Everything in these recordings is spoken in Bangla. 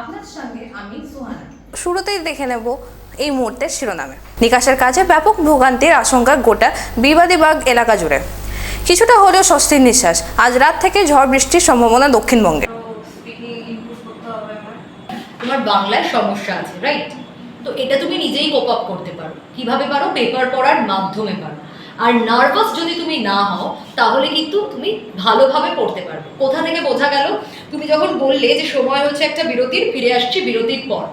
আপনার সঙ্গে আমি সুহানা। শুরুতেই দেখে নেব এই মুহূর্তের শিরোনামে। নিকাশের কাজে ব্যাপক ভোগান্তির আশঙ্কা গোটা বিবাদীবাগ এলাকা জুড়ে। কিছুটা হলেও স্বস্তির নিঃশ্বাস। আজ রাত থেকে ঝড় বৃষ্টির সম্ভাবনা দক্ষিণবঙ্গে। তোমার বাংলায় সমস্যা আছে রাইট তো এটা তুমি নিজেই কোপ আপ করতে পারো। কীভাবে পারো? পেপার পড়ার মাধ্যমে পারো। আর নার্ভাস যদি তুমি না হও তাহলে কিন্তু তুমি ভালোভাবে পড়তে পারবে। কোথা থেকে বোঝা গেল? তুমি যখন বললে যে সময় হচ্ছে একটা বিরতির ফিরে আসছি বিরতির পর।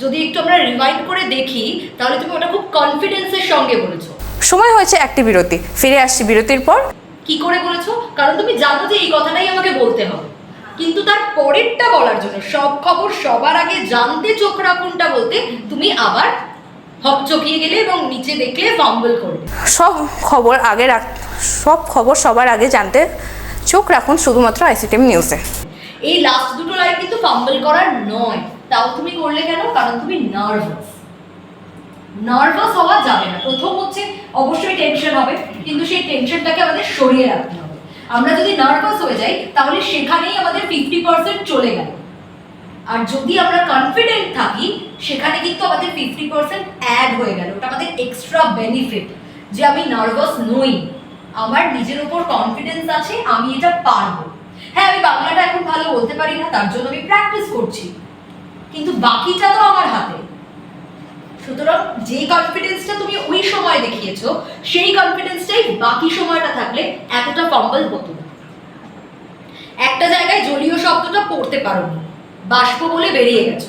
যদি একটু আমরা রিমাইন্ড করে দেখি তাহলে তুমি ওটা খুব কনফিডেন্সের সঙ্গে বলেছ। সময় হয়েছে একটি বিরতি ফিরে আসছি বিরতির পর। কি করে বলেছ? কারণ তুমি জানো যে এই কথাটাই আমাকে বলতে হবে। কিন্তু তার পরেরটা বলার জন্য সব খবর সবার আগে জানতে চোখ রাখুনটা বলতে তুমি আবার হকচকিয়ে গেলে এবং নিচে দেখলে ফাম্বল করবে সব খবর আগে রাখ সব খবর সবার আগে জানতে চোখ রাখুন শুধুমাত্র আইসিটিএম নিউজে। এই লাস্ট দুটো লাইন কিন্তু ফাম্বল করার নয়। তাও তুমি করলে কেন? কারণ তুমি নার্ভাস নার্ভাস হওয়া যাবে না। প্রথম হচ্ছে অবশ্যই টেনশন হবে কিন্তু সেই টেনশনটাকে আমাদের সরিয়ে রাখতে হবে। আমরা যদি নার্ভাস হয়ে যাই তাহলে সেখানেই আমাদের ফিফটি পার্সেন্ট চলে গেল। আর যদি আমরা কনফিডেন্ট থাকি, সেখানে কিন্তু আমাদের ফিফটি পার্সেন্ট অ্যাড হয়ে গেল। ওটা আমাদের এক্সট্রা বেনিফিট যে আমি নার্ভাস নই। আমার নিজের উপর কনফিডেন্স আছে, আমি এটা পারব। হ্যাঁ আমি বাংলাটা এখন ভালো বলতে পারি না, তার জন্য আমি প্র্যাকটিস করছি। কিন্তু বাকিটা তো আমার হাতে। সুতরাং যে কনফিডেন্সটা তুমি ওই সময় দেখিয়েছো, সেই কনফিডেন্সটাই বাকি সময়টা থাকলে এতটা ফম্বল হতো না। একটা জায়গায় জলীয় শব্দটা পড়তে পারোনি বাষ্প বলে বেরিয়ে গেছো।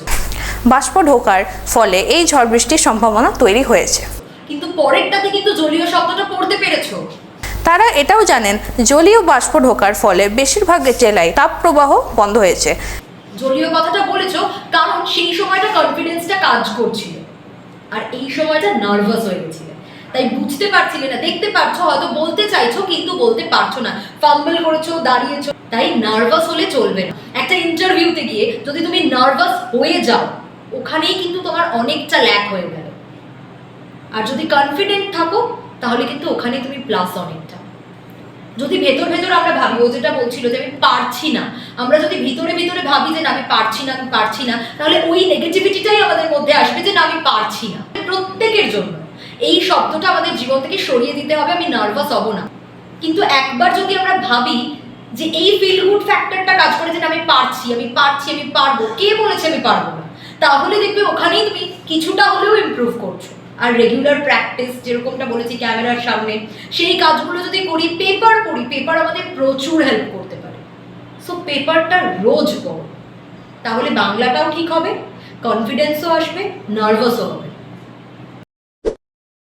বাষ্প ঢোকার ফলে এই ঝড় বৃষ্টির সম্ভাবনা তৈরি হয়েছে। কিন্তু পরেরটাতে কিন্তু জলীয় শব্দটা পড়তে পেরেছ। তারা এটাও জানেন জলীয় বাষ্প ঢোকার ফলে বেশিরভাগ জেলায় তাপ প্রবাহ বন্ধ হয়েছে। জলীয় কথাটা বলেছ কারণ সেই সময়টা কনফিডেন্সটা কাজ করছিল। আর এই সময়টা নার্ভাস হয়ে গেছিলে। তাই বুঝতে পারছিলে না দেখতে পারছ হয়তো বলতে চাইছো কিন্তু বলতে পারছ না। ফাম্বল করেছ দাঁড়িয়েছো তাই নার্ভাস হলে চলবে না। একটা ইন্টারভিউতে গিয়ে যদি তুমি নার্ভাস হয়ে যাও, ওখানেই কিন্তু তোমার অনেকটা ল্যাক হয়ে গেল। আর যদি কনফিডেন্ট থাকো, তাহলে কিন্তু ওখানে তুমি প্লাস অনেকটা। যদি ভেতর ভেতর আমরা ভাবি, ও যেটা বলছিল যে আমি পারছি না, আমরা যদি ভিতরে ভিতরে ভাবি যে না, আমি পারছি না, আমি পারছি না, তাহলে ওই নেগেটিভিটিটাই আমাদের মধ্যে আসবে যে না, আমি পারছি না। প্রত্যেকের জন্য। এই শব্দটা আমাদের জীবন থেকে সরিয়ে দিতে হবে, আমি নার্ভাস হব না। কিন্তু একবার যদি আমরা ভাবি যে এই ফিল গুড ফ্যাক্টরটা কাজ করে যে আমি পারছি আমি পারছি, আমি পারব। কে বলেছে আমি পারব না? তাহলে দেখবে ওখানেই তুমি কিছুটা হলেও ইমপ্রুভ করছ। আর রেগুলার প্র্যাকটিস যেরকমটা বলেছি ক্যামেরার সামনে, সেই কাজগুলো যদি করি পেপার পড়ি পেপার আমাদের প্রচুর হেল্প করতে পারে। সো পেপারটা রোজ পড়ো। তাহলে বাংলাটাও ঠিক হবে কনফিডেন্সও আসবে নার্ভাসও হবে।